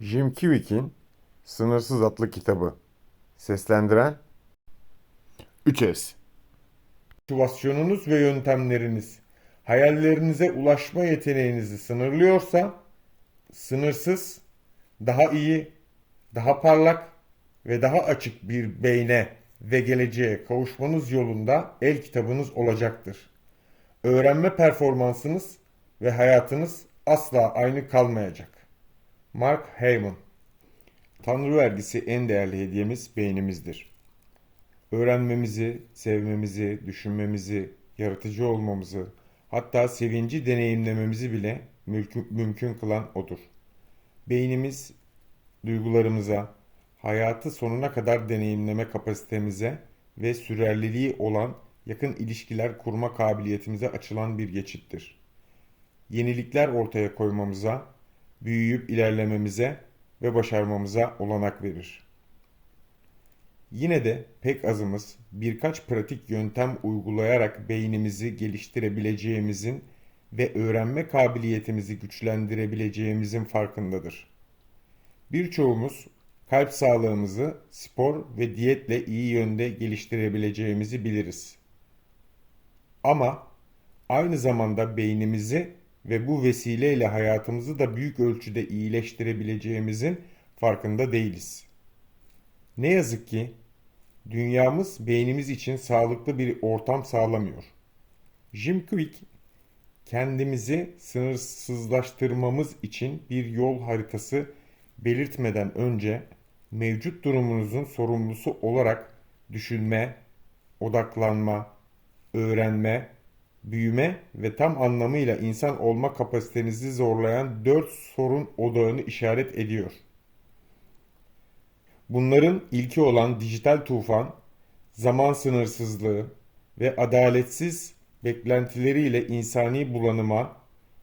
Jim Kivik'in Sınırsız adlı kitabı. Seslendiren 3S. Motivasyonunuz ve yöntemleriniz hayallerinize ulaşma yeteneğinizi sınırlıyorsa sınırsız, daha iyi, daha parlak ve daha açık bir beyne ve geleceğe kavuşmanız yolunda el kitabınız olacaktır. Öğrenme performansınız ve hayatınız asla aynı kalmayacak. Mark Heyman Tanrı vergisi en değerli hediyemiz beynimizdir. Öğrenmemizi, sevmemizi, düşünmemizi, yaratıcı olmamızı, hatta sevinci deneyimlememizi bile mümkün, mümkün kılan odur. Beynimiz duygularımıza, hayatı sonuna kadar deneyimleme kapasitemize ve sürerliliği olan yakın ilişkiler kurma kabiliyetimize açılan bir geçittir. Yenilikler ortaya koymamıza, büyüyüp ilerlememize ve başarmamıza olanak verir. Yine de pek azımız birkaç pratik yöntem uygulayarak beynimizi geliştirebileceğimizin ve öğrenme kabiliyetimizi güçlendirebileceğimizin farkındadır. Birçoğumuz kalp sağlığımızı spor ve diyetle iyi yönde geliştirebileceğimizi biliriz. Ama aynı zamanda beynimizi ve bu vesileyle hayatımızı da büyük ölçüde iyileştirebileceğimizin farkında değiliz. Ne yazık ki dünyamız beynimiz için sağlıklı bir ortam sağlamıyor. Jim Quick kendimizi sınırsızlaştırmamız için bir yol haritası belirtmeden önce mevcut durumunuzun sorumlusu olarak düşünme, odaklanma, öğrenme, büyüme ve tam anlamıyla insan olma kapasitenizi zorlayan dört sorun odağını işaret ediyor. Bunların ilki olan dijital tufan, zaman sınırsızlığı ve adaletsiz beklentileriyle insani bulanıma,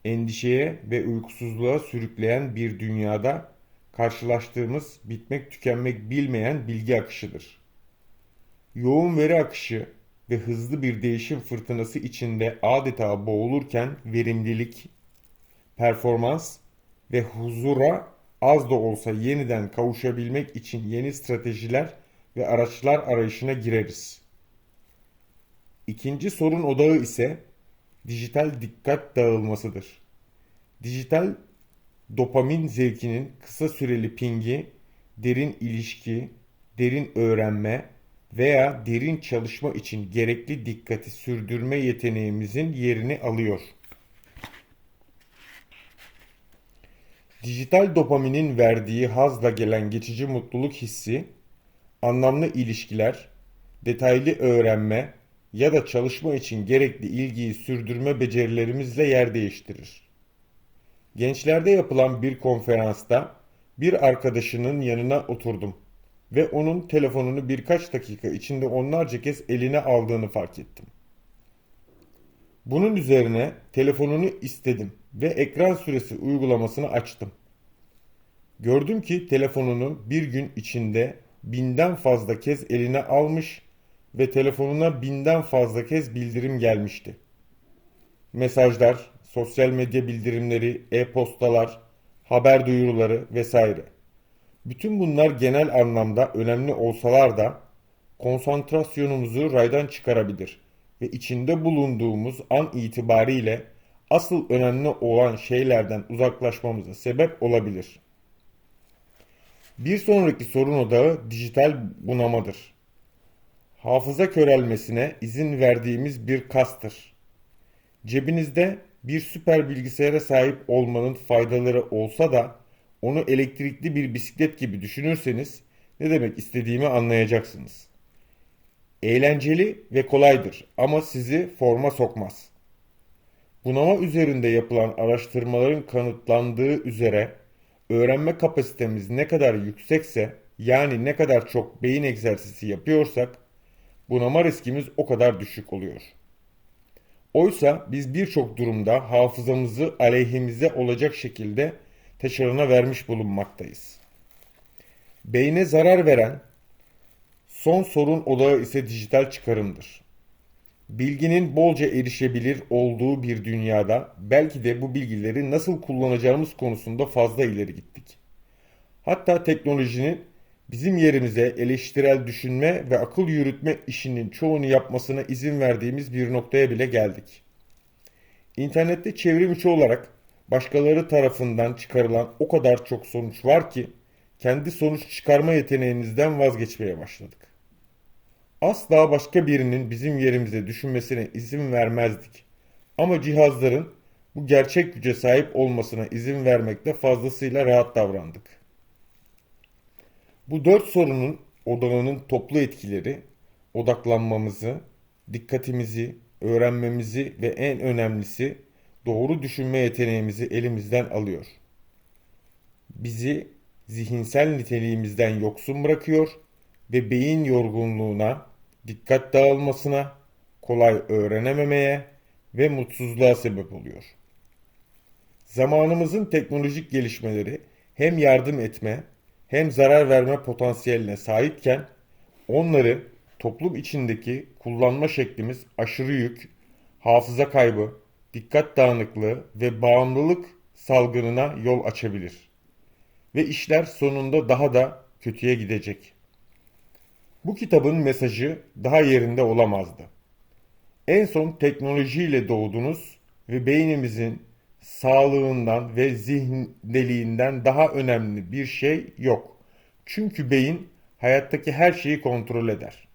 endişeye ve uykusuzluğa sürükleyen bir dünyada karşılaştığımız bitmek tükenmek bilmeyen bilgi akışıdır. Yoğun veri akışı ve hızlı bir değişim fırtınası içinde adeta boğulurken verimlilik, performans ve huzura az da olsa yeniden kavuşabilmek için yeni stratejiler ve araçlar arayışına gireriz. İkinci sorun odağı ise dijital dikkat dağılmasıdır. Dijital dopamin zevkinin kısa süreli pingi, derin ilişki, derin öğrenme veya derin çalışma için gerekli dikkati sürdürme yeteneğimizin yerini alıyor. Dijital dopaminin verdiği hazla gelen geçici mutluluk hissi, anlamlı ilişkiler, detaylı öğrenme ya da çalışma için gerekli ilgiyi sürdürme becerilerimizle yer değiştirir. Gençlerde yapılan bir konferansta bir arkadaşının yanına oturdum ve onun telefonunu birkaç dakika içinde onlarca kez eline aldığını fark ettim. Bunun üzerine telefonunu istedim ve ekran süresi uygulamasını açtım. Gördüm ki telefonunu bir gün içinde binden fazla kez eline almış ve telefonuna binden fazla kez bildirim gelmişti. Mesajlar, sosyal medya bildirimleri, e-postalar, haber duyuruları vesaire. Bütün bunlar genel anlamda önemli olsalar da konsantrasyonumuzu raydan çıkarabilir ve içinde bulunduğumuz an itibariyle asıl önemli olan şeylerden uzaklaşmamıza sebep olabilir. Bir sonraki sorun odağı dijital bunamadır. Hafıza körelmesine izin verdiğimiz bir kastır. Cebinizde bir süper bilgisayara sahip olmanın faydaları olsa da onu elektrikli bir bisiklet gibi düşünürseniz ne demek istediğimi anlayacaksınız. Eğlenceli ve kolaydır ama sizi forma sokmaz. Bunama üzerinde yapılan araştırmaların kanıtlandığı üzere öğrenme kapasitemiz ne kadar yüksekse yani ne kadar çok beyin egzersizi yapıyorsak bunama riskimiz o kadar düşük oluyor. Oysa biz birçok durumda hafızamızı aleyhimize olacak şekilde teşarına vermiş bulunmaktayız. Beyne zarar veren son sorun odağı ise dijital çıkarımdır. Bilginin bolca erişebilir olduğu bir dünyada belki de bu bilgileri nasıl kullanacağımız konusunda fazla ileri gittik. Hatta teknolojinin bizim yerimize eleştirel düşünme ve akıl yürütme işinin çoğunu yapmasına izin verdiğimiz bir noktaya bile geldik. İnternette çevrim içi olarak başkaları tarafından çıkarılan o kadar çok sonuç var ki kendi sonuç çıkarma yeteneğimizden vazgeçmeye başladık. Asla başka birinin bizim yerimize düşünmesine izin vermezdik. Ama cihazların bu gerçek güce sahip olmasına izin vermekte fazlasıyla rahat davrandık. Bu dört sorunun odağının toplu etkileri odaklanmamızı, dikkatimizi, öğrenmemizi ve en önemlisi doğru düşünme yeteneğimizi elimizden alıyor. Bizi zihinsel niteliğimizden yoksun bırakıyor ve beyin yorgunluğuna, dikkat dağılmasına, kolay öğrenememeye ve mutsuzluğa sebep oluyor. Zamanımızın teknolojik gelişmeleri hem yardım etme hem zarar verme potansiyeline sahipken onları toplum içindeki kullanma şeklimiz aşırı yük, hafıza kaybı, dikkat dağınıklığı ve bağımlılık salgınına yol açabilir. Ve işler sonunda daha da kötüye gidecek. Bu kitabın mesajı daha yerinde olamazdı. En son teknolojiyle doğdunuz ve beynimizin sağlığından ve zihneliğinden daha önemli bir şey yok. Çünkü beyin hayattaki her şeyi kontrol eder.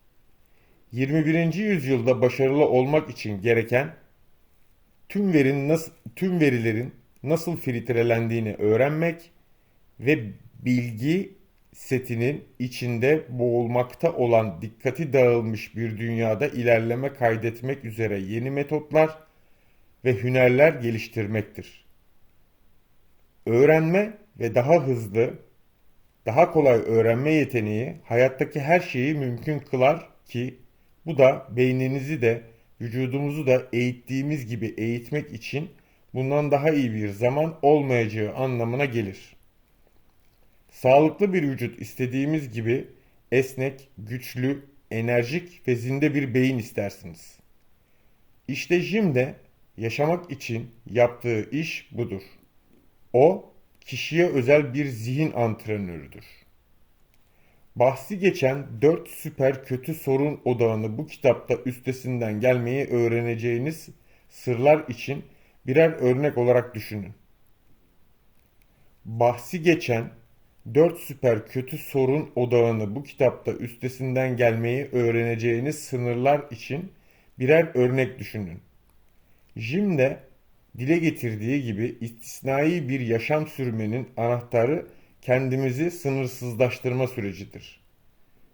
21. yüzyılda başarılı olmak için gereken tüm verin nasıl tüm verilerin nasıl filtrelendiğini öğrenmek ve bilgi setinin içinde boğulmakta olan dikkati dağılmış bir dünyada ilerleme kaydetmek üzere yeni metotlar ve hünerler geliştirmektir. Öğrenme ve daha hızlı, daha kolay öğrenme yeteneği hayattaki her şeyi mümkün kılar ki bu da beyninizi de vücudumuzu da eğittiğimiz gibi eğitmek için bundan daha iyi bir zaman olmayacağı anlamına gelir. Sağlıklı bir vücut istediğimiz gibi esnek, güçlü, enerjik ve zinde bir beyin istersiniz. İşte Jim de yaşamak için yaptığı iş budur. O, kişiye özel bir zihin antrenörüdür. Bahsi geçen 4 süper kötü sorun odağını bu kitapta üstesinden gelmeyi öğreneceğiniz sırlar için birer örnek olarak düşünün. Bahsi geçen 4 süper kötü sorun odağını bu kitapta üstesinden gelmeyi öğreneceğiniz sınırlar için birer örnek düşünün. Jim de dile getirdiği gibi istisnai bir yaşam sürmenin anahtarı kendimizi sınırsızlaştırma sürecidir.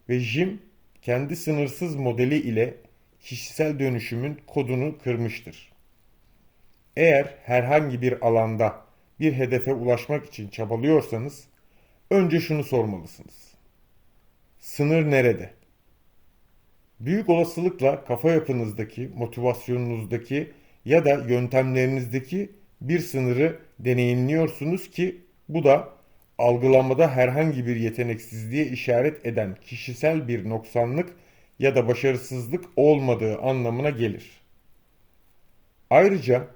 Ve Jim kendi sınırsız modeli ile kişisel dönüşümün kodunu kırmıştır. Eğer herhangi bir alanda bir hedefe ulaşmak için çabalıyorsanız önce şunu sormalısınız. Sınır nerede? Büyük olasılıkla kafa yapınızdaki, motivasyonunuzdaki ya da yöntemlerinizdeki bir sınırı deneyimliyorsunuz ki bu da algılamada herhangi bir yeteneksizliğe işaret eden kişisel bir noksanlık ya da başarısızlık olmadığı anlamına gelir. Ayrıca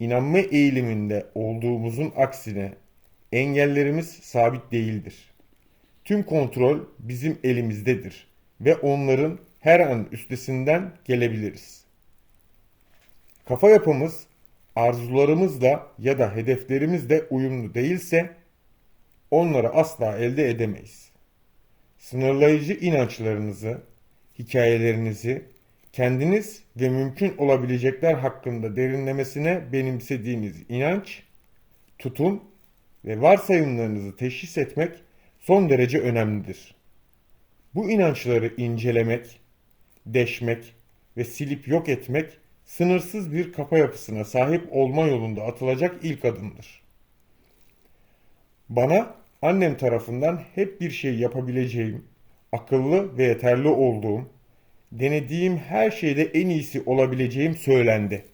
inanma eğiliminde olduğumuzun aksine engellerimiz sabit değildir. Tüm kontrol bizim elimizdedir ve onların her an üstesinden gelebiliriz. Kafa yapımız arzularımızla ya da hedeflerimizle uyumlu değilse onları asla elde edemeyiz. Sınırlayıcı inançlarınızı, hikayelerinizi, kendiniz ve mümkün olabilecekler hakkında derinlemesine benimsediğiniz inanç, tutum ve varsayımlarınızı teşhis etmek son derece önemlidir. Bu inançları incelemek, deşmek ve silip yok etmek sınırsız bir kafa yapısına sahip olma yolunda atılacak ilk adımdır. Bana annem tarafından hep bir şey yapabileceğim, akıllı ve yeterli olduğum, denediğim her şeyde en iyisi olabileceğim söylendi.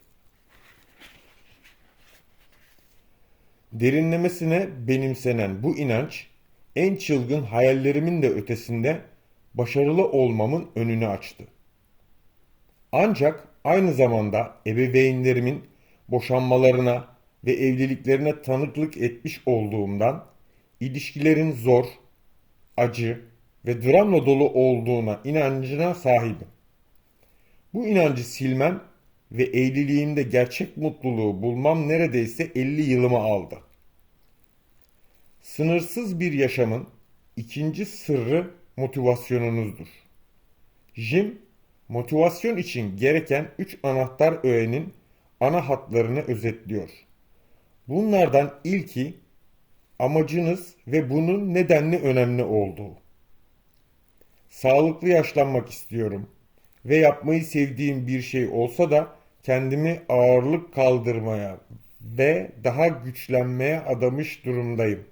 Derinlemesine benimsenen bu inanç, en çılgın hayallerimin de ötesinde başarılı olmamın önünü açtı. Ancak aynı zamanda ebeveynlerimin boşanmalarına ve evliliklerine tanıklık etmiş olduğumdan ilişkilerin zor, acı ve dramla dolu olduğuna inancına sahibim. Bu inancı silmem ve evliliğimde gerçek mutluluğu bulmam neredeyse 50 yılımı aldı. Sınırsız bir yaşamın ikinci sırrı motivasyonunuzdur. Jim, motivasyon için gereken 3 anahtar öğenin ana hatlarını özetliyor. Bunlardan ilki amacınız ve bunun nedenli önemli olduğu. Sağlıklı yaşlanmak istiyorum ve yapmayı sevdiğim bir şey olsa da kendimi ağırlık kaldırmaya ve daha güçlenmeye adamış durumdayım.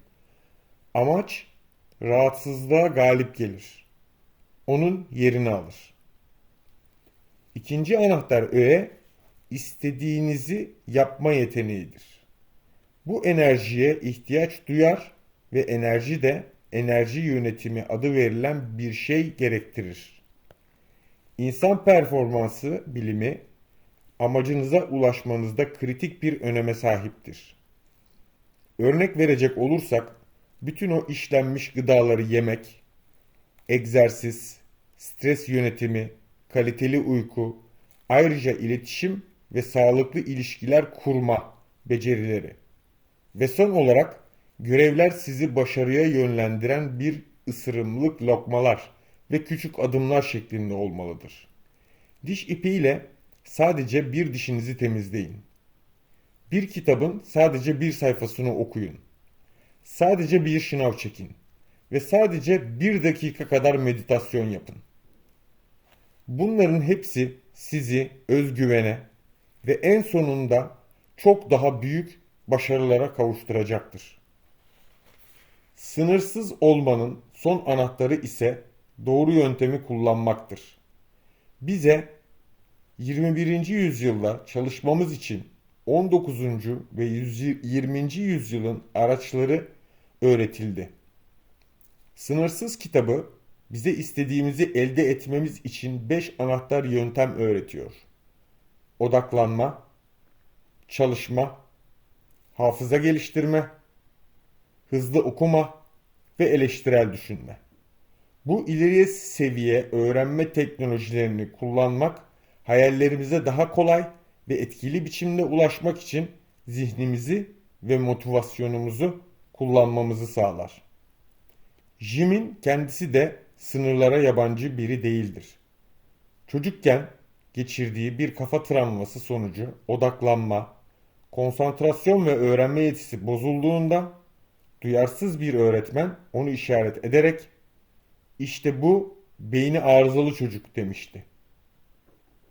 Amaç rahatsızlığa galip gelir. Onun yerini alır. İkinci anahtar öğe istediğinizi yapma yeteneğidir. Bu enerjiye ihtiyaç duyar ve enerji de enerji yönetimi adı verilen bir şey gerektirir. İnsan performansı bilimi amacınıza ulaşmanızda kritik bir öneme sahiptir. Örnek verecek olursak bütün o işlenmiş gıdaları yemek, egzersiz, stres yönetimi, kaliteli uyku, ayrıca iletişim ve sağlıklı ilişkiler kurma becerileri. Ve son olarak görevler sizi başarıya yönlendiren bir ısırımlık lokmalar ve küçük adımlar şeklinde olmalıdır. Diş ipiyle sadece bir dişinizi temizleyin. Bir kitabın sadece bir sayfasını okuyun. Sadece bir şınav çekin ve sadece bir dakika kadar meditasyon yapın. Bunların hepsi sizi özgüvene ve en sonunda çok daha büyük başarılara kavuşturacaktır. Sınırsız olmanın son anahtarı ise doğru yöntemi kullanmaktır. Bize 21. yüzyılda çalışmamız için 19. ve 20. yüzyılın araçları öğretildi. Sınırsız kitabı bize istediğimizi elde etmemiz için 5 anahtar yöntem öğretiyor. Odaklanma, çalışma, hafıza geliştirme, hızlı okuma ve eleştirel düşünme. Bu ileriye seviye öğrenme teknolojilerini kullanmak hayallerimize daha kolay ve etkili biçimde ulaşmak için zihnimizi ve motivasyonumuzu kullanmamızı sağlar. Jim'in kendisi de sınırlara yabancı biri değildir. Çocukken geçirdiği bir kafa travması sonucu odaklanma, konsantrasyon ve öğrenme yetisi bozulduğunda duyarsız bir öğretmen onu işaret ederek işte bu beyni arızalı çocuk demişti.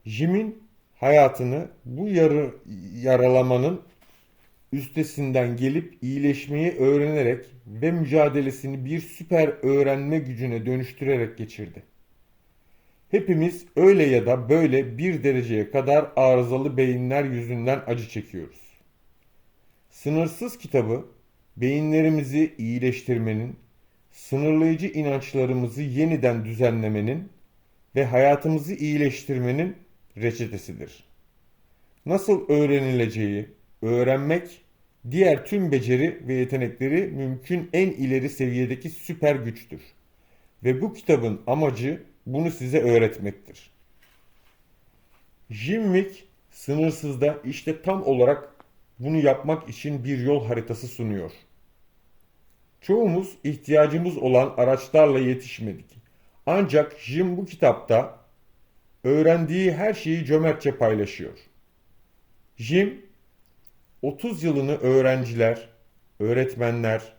Jim'in hayatını bu yarı, yaralamanın üstesinden gelip iyileşmeyi öğrenerek ve mücadelesini bir süper öğrenme gücüne dönüştürerek geçirdi. Hepimiz öyle ya da böyle bir dereceye kadar arızalı beyinler yüzünden acı çekiyoruz. Sınırsız kitabı beyinlerimizi iyileştirmenin, sınırlayıcı inançlarımızı yeniden düzenlemenin ve hayatımızı iyileştirmenin reçetesidir. Nasıl öğrenileceği, öğrenmek diğer tüm beceri ve yetenekleri mümkün en ileri seviyedeki süper güçtür. Ve bu kitabın amacı bunu size öğretmektir. Jim Wick sınırsızda işte tam olarak bunu yapmak için bir yol haritası sunuyor. Çoğumuz ihtiyacımız olan araçlarla yetişmedik. Ancak Jim bu kitapta öğrendiği her şeyi cömertçe paylaşıyor. Jim 30 yılını öğrenciler, öğretmenler,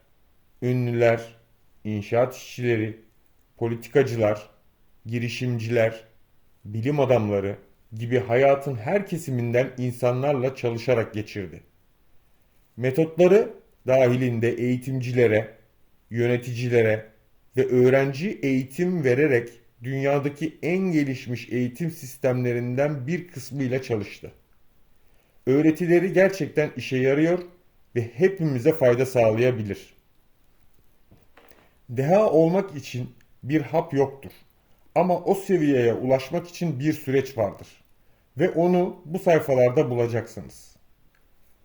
ünlüler, inşaat işçileri, politikacılar, girişimciler, bilim adamları gibi hayatın her kesiminden insanlarla çalışarak geçirdi. Metotları dahilinde eğitimcilere, yöneticilere ve öğrenci eğitim vererek dünyadaki en gelişmiş eğitim sistemlerinden bir kısmıyla çalıştı. Öğretileri gerçekten işe yarıyor ve hepimize fayda sağlayabilir. Deha olmak için bir hap yoktur. Ama o seviyeye ulaşmak için bir süreç vardır. Ve onu bu sayfalarda bulacaksınız.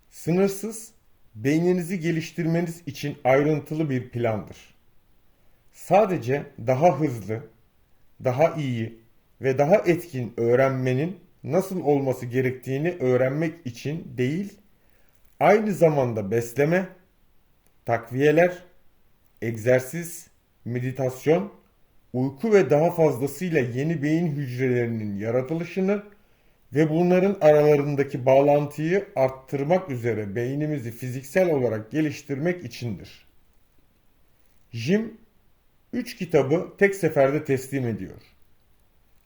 Sınırsız beyninizi geliştirmeniz için ayrıntılı bir plandır. Sadece daha hızlı, daha iyi ve daha etkin öğrenmenin nasıl olması gerektiğini öğrenmek için değil, aynı zamanda besleme, takviyeler, egzersiz, meditasyon, uyku ve daha fazlasıyla yeni beyin hücrelerinin yaratılışını ve bunların aralarındaki bağlantıyı arttırmak üzere beynimizi fiziksel olarak geliştirmek içindir. Jim 3 kitabı tek seferde teslim ediyor.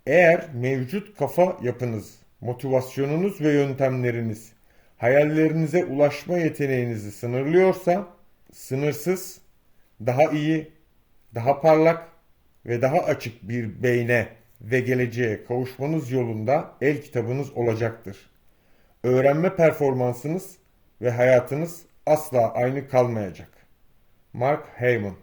Eğer mevcut kafa yapınız, motivasyonunuz ve yöntemleriniz hayallerinize ulaşma yeteneğinizi sınırlıyorsa, sınırsız, daha iyi, daha parlak ve daha açık bir beyne ve geleceğe kavuşmanız yolunda el kitabınız olacaktır. Öğrenme performansınız ve hayatınız asla aynı kalmayacak. Mark Heyman